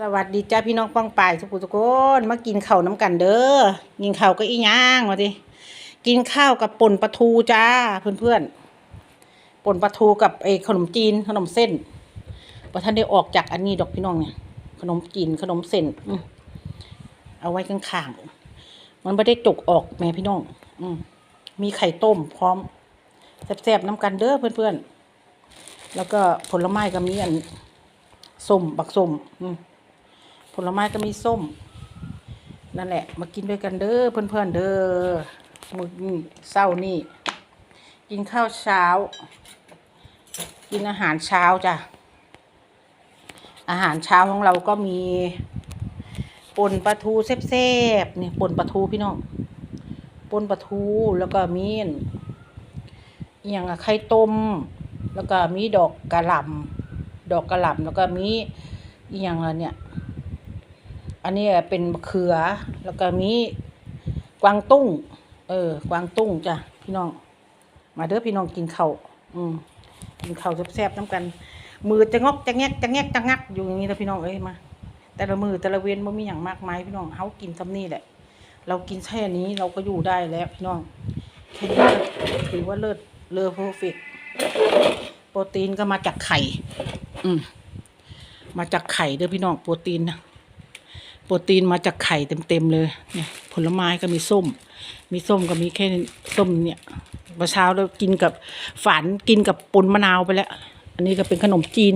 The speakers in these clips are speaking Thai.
สวัสดีจ้าพี่น้องป้องปายทุกคนทุกคนมากินข้าวน้ำกันเด้อกินข้าวก็อีหย่างมาดิกินข้าวกับป่นปลาทูจ้าเพื่อนเพื่อนๆป่นปลาทูกับไอ้ขนมจีนขนมเส้นพอท่านได้ออกจากอันนี้ดอกพี่น้องเนี่ย ขนมจีนขนมเส้นอืเอาไว้ข้างๆมันไม่ได้จกออกแม่พี่น้อง อืมมีไข่ต้มพร้อมแซ่บๆน้ำกันเด้อเพื่อนๆแล้วก็ผลไม้ก็มีอันส้มบักส้มอืม ผลไม้ก็มีส้ม นั่นแหละ มากินด้วยกันเด้อเพื่อนๆเด้อมื้อเศร้านี่ กินข้าวเช้า กินอาหารเช้าจ้ะ อาหารเช้าของเราก็มีป่นปลาทูแซ่บๆเนี่ยป่นปลาทูพี่น้องป่นปลาทูแล้วก็มีอนอย่างอะไข่ต้ม แล้วก็มีดอกกระหล่ำดอกกระหล่ำแล้วก็มีอย่างอะเนี่ย อันนี้เป็นเขือ แล้วก็มีกวางตุ้ง เออ กวางตุ้งจ้ะพี่น้อง มาเด้อพี่น้องกินข้าวอืมกินข้าวแซ่บๆน้ำกัน มือจะงอกจะแงกจะแงกจะงักอยู่อย่างนี้นะพี่น้องเอ้ยมา แต่ละมือแต่ละเว้นไม่มีอย่างมากมายพี่น้องเฮากินซ้ำนี่แหละ เรากินแค่นี้เราก็อยู่ได้แล้วพี่น้องแค่นี้ถือว่าเลิศเลอเพอร์เฟกโปรตีนก็มาจากไข่ อืมมาจากไข่เด้อพี่น้องโปรตีนนะ รตีนมาจากไข่เต็มๆเลยเนี่ยผลไม้ก็มีส้ม มีส้มก็มีแค่ส้มเนี่ยเมื่อเช้าเรากินกับฝานกินกับปนมะนาวไปแล้ว อันนี้ก็เป็นขนมจีน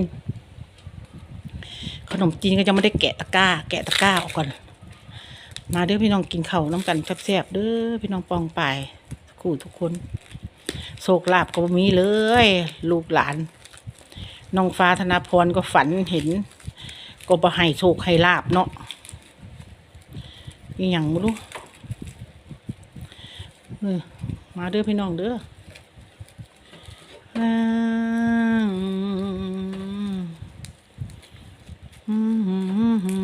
ขนมจีนก็ยังไม่ได้แกะตะกร้า แกะตะกร้าออกก่อนมาเด้อพี่น้องกินข้าวน้ำกันแซ่บๆเด้อพี่น้องปองไปคู่ทุกคนโศกลาบก็มีเลย ลูกหลานน้องฟ้าธนาพรก็ฝันเห็น ก็บ่ให้โชคให้ลาบเนาะ อีหยังไม่รู้เออมาเด้อพี่น้องเด้ออ่าอืมอืมอืมอื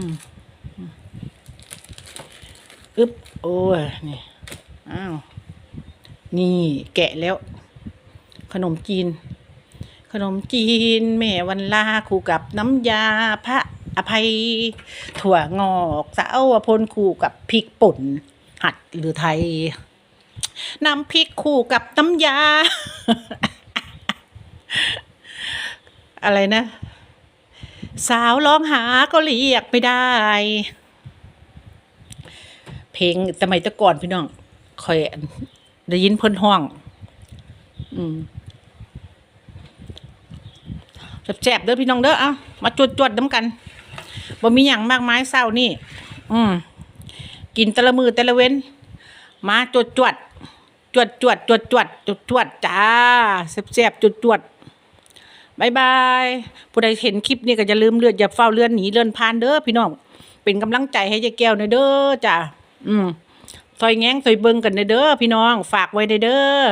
มอึ๊บโอ้ยนี่ อ้าว นี่แกะแล้ว ขนมจีน ขนมจีน แม่วันลาคู่กับน้ำยาพระ อภัยถั่วงอกสาวพลคู่กับพริกป่น หัดหรือไทยน้ำพริกคู่กับน้ำยา อะไรนะ สาวร้องหาก็เรียกไม่ได้ เพลงสมัยแตะก่อนพี่น้องคอยได้ยินเพิ่นห้อง อืมแซ่บๆเด้อพี่น้องเด้อเอามาจวดจวดๆน้ำกัน บ่มีอย่างมากมายเศร้านี่ อืมกินต่ละมือต่ละเว้น มาจวดจวดจวดจวดจวดจวดจวดจวดจ้าแซ่บๆจวดจวดบายบายผู้ใดเห็นคลิปนี้ก็อย่าลืมเลือดอย่าเฝ้าเลื่อนหนีเลื่อนผ่านเด้อพี่น้อง เป็นกำลังใจให้ยายแก้วหน่อยเด้อจ้าอืมซอยแง้งซอยเบิ่งกันหน่อยเด้อพี่น้อง ฝากไว้หน่อยเด้อ